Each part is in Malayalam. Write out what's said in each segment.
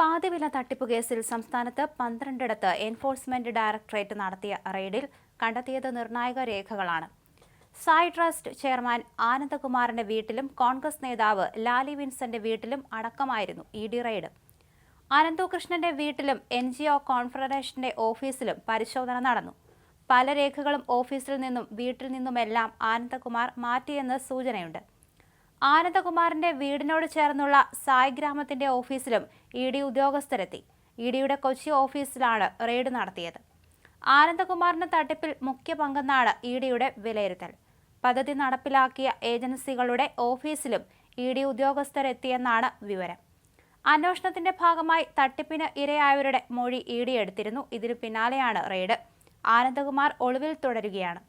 പാതിവില തട്ടിപ്പ് കേസിൽ സംസ്ഥാനത്ത് പന്ത്രണ്ടിടത്ത് എൻഫോഴ്സ്മെന്റ് ഡയറക്ടറേറ്റ് നടത്തിയ റെയ്ഡിൽ കണ്ടെത്തിയത് നിർണായക രേഖകളാണ്. സായ് ട്രസ്റ്റ് ചെയർമാൻ ആനന്ദകുമാറിന്റെ വീട്ടിലും കോൺഗ്രസ് നേതാവ് ലാലി വിൻസന്റെ വീട്ടിലും അടക്കമായിരുന്നു ഇ ഡി റെയ്ഡ്. അനന്തകൃഷ്ണന്റെ വീട്ടിലും എൻ ജി ഒ കോൺഫെഡറേഷന്റെ ഓഫീസിലും പരിശോധന നടന്നു. പല രേഖകളും ഓഫീസിൽ നിന്നും വീട്ടിൽ നിന്നുമെല്ലാം ആനന്ദകുമാർ മാറ്റിയെന്ന് സൂചനയുണ്ട്. ആനന്ദകുമാറിന്റെ വീടിനോട് ചേർന്നുള്ള സായ് ഗ്രാമത്തിന്റെ ഓഫീസിലും ഇ ഡി ഉദ്യോഗസ്ഥരെത്തി. ഇ ഡിയുടെ കൊച്ചി ഓഫീസിലാണ് റെയ്ഡ് നടത്തിയത്. ആനന്ദകുമാറിന്റെ തട്ടിപ്പിൽ മുഖ്യ പങ്കെന്നാണ് ഇ ഡിയുടെ വിലയിരുത്തൽ. പദ്ധതി നടപ്പിലാക്കിയ ഏജൻസികളുടെ ഓഫീസിലും ഇ ഡി ഉദ്യോഗസ്ഥരെത്തിയെന്നാണ് വിവരം. അന്വേഷണത്തിന്റെ ഭാഗമായി തട്ടിപ്പിന് ഇരയായവരുടെ മൊഴി ഇ ഡി എടുത്തിരുന്നു. ഇതിനു പിന്നാലെയാണ് റെയ്ഡ്. ആനന്ദകുമാർ ഒളിവിൽ തുടരുകയാണ്.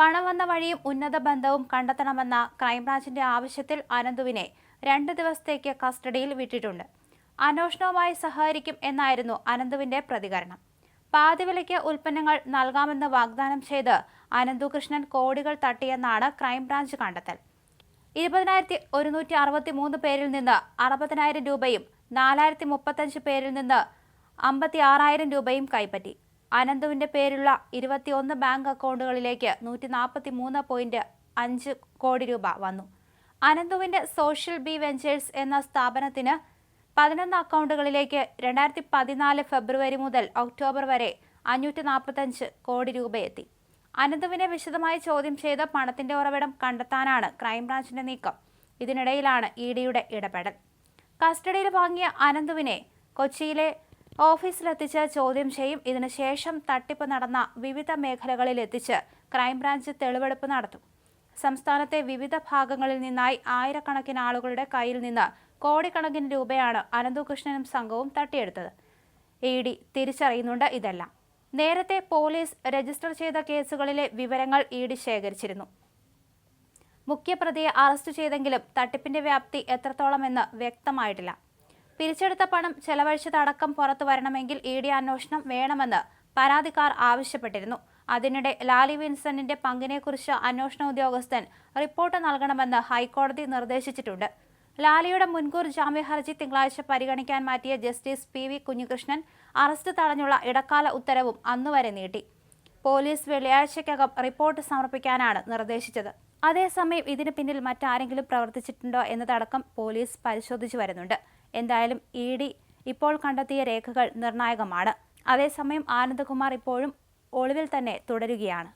പണം വന്ന വഴിയും ഉന്നത ബന്ധവും കണ്ടെത്തണമെന്ന ക്രൈംബ്രാഞ്ചിന്റെ ആവശ്യത്തിൽ അനന്തുവിനെ രണ്ട് ദിവസത്തേക്ക് കസ്റ്റഡിയിൽ വിട്ടിട്ടുണ്ട്. അന്വേഷണവുമായി സഹകരിക്കും എന്നായിരുന്നു അനന്തുവിന്റെ പ്രതികരണം. പാതിവിലയ്ക്ക് ഉൽപ്പന്നങ്ങൾ നൽകാമെന്ന് വാഗ്ദാനം ചെയ്ത് അനന്തു കൃഷ്ണൻ കോടികൾ തട്ടിയെന്നാണ് ക്രൈംബ്രാഞ്ച് കണ്ടെത്തൽ. ഇരുപതിനായിരത്തി ഒരുന്നൂറ്റി അറുപത്തി മൂന്ന് പേരിൽ നിന്ന് അറുപതിനായിരം രൂപയും നാലായിരത്തി മുപ്പത്തഞ്ച് പേരിൽ നിന്ന് അമ്പത്തി ആറായിരം രൂപയും കൈപ്പറ്റി. അനന്തുവിന്റെ പേരുള്ള ഇരുപത്തിയൊന്ന് ബാങ്ക് അക്കൗണ്ടുകളിലേക്ക് നൂറ്റി നാൽപ്പത്തി മൂന്ന് പോയിന്റ് അഞ്ച് കോടി രൂപ വന്നു. അനന്തുവിന്റെ സോഷ്യൽ ബി വെഞ്ചേഴ്സ് എന്ന സ്ഥാപനത്തിന് പതിനൊന്ന് അക്കൗണ്ടുകളിലേക്ക് രണ്ടായിരത്തി പതിനാല് ഫെബ്രുവരി മുതൽ ഒക്ടോബർ വരെ അഞ്ഞൂറ്റി നാൽപ്പത്തഞ്ച് കോടി രൂപയെത്തി. അനന്തുവിനെ വിശദമായി ചോദ്യം ചെയ്ത് പണത്തിന്റെ ഉറവിടം കണ്ടെത്താനാണ് ക്രൈംബ്രാഞ്ചിന്റെ നീക്കം. ഇതിനിടയിലാണ് ഇ ഡിയുടെ ഇടപെടൽ. കസ്റ്റഡിയിൽ വാങ്ങിയ അനന്തുവിനെ കൊച്ചിയിലെ ഓഫീസിലെത്തിച്ച് ചോദ്യം ചെയ്യും. ഇതിനുശേഷം തട്ടിപ്പ് നടന്ന വിവിധ മേഖലകളിലെത്തിച്ച് ക്രൈംബ്രാഞ്ച് തെളിവെടുപ്പ് നടത്തും. സംസ്ഥാനത്തെ വിവിധ ഭാഗങ്ങളിൽ നിന്നായി ആയിരക്കണക്കിന് ആളുകളുടെ കയ്യിൽ നിന്ന് കോടിക്കണക്കിന് രൂപയാണ് അനന്തുകൃഷ്ണനും സംഘവും തട്ടിയെടുത്തത്. ഇ ഡി തിരിച്ചറിയുന്നുണ്ട് ഇതെല്ലാം. നേരത്തെ പോലീസ് രജിസ്റ്റർ ചെയ്ത കേസുകളിലെ വിവരങ്ങൾ ഇ ഡി ശേഖരിച്ചിരുന്നു. മുഖ്യപ്രതിയെ അറസ്റ്റ് ചെയ്തെങ്കിലും തട്ടിപ്പിന്റെ വ്യാപ്തി എത്രത്തോളമെന്ന് വ്യക്തമായിട്ടില്ല. പിരിച്ചെടുത്ത പണം ചെലവഴിച്ചതടക്കം പുറത്തു വരണമെങ്കിൽ ഇ ഡി അന്വേഷണം വേണമെന്ന് പരാതിക്കാർ ആവശ്യപ്പെട്ടിരുന്നു. അതിനിടെ ലാലി വിൻസന്റിന്റെ പങ്കിനെക്കുറിച്ച് അന്വേഷണ ഉദ്യോഗസ്ഥൻ റിപ്പോർട്ട് നൽകണമെന്ന് ഹൈക്കോടതി നിർദ്ദേശിച്ചിട്ടുണ്ട്. ലാലിയുടെ മുൻകൂർ ജാമ്യ ഹർജി തിങ്കളാഴ്ച പരിഗണിക്കാൻ മാറ്റിയ justice P V Kunhikrishnan arrest തടഞ്ഞുള്ള ഇടക്കാല ഉത്തരവും അന്നുവരെ നീട്ടി. പോലീസ് വെള്ളിയാഴ്ചയ്ക്കകം റിപ്പോർട്ട് സമർപ്പിക്കാനാണ് നിർദ്ദേശിച്ചത്. അതേസമയം ഇതിനു പിന്നിൽ മറ്റാരെങ്കിലും പ്രവർത്തിച്ചിട്ടുണ്ടോ എന്നതടക്കം പോലീസ് പരിശോധിച്ചു വരുന്നുണ്ട്. എന്തായാലും ഇ ഡി ഇപ്പോൾ കണ്ടെത്തിയ രേഖകൾ നിർണായകമാണ്. അതേസമയം ആനന്ദകുമാർ ഇപ്പോഴും ഒളിവിൽ തന്നെ തുടരുകയാണ്.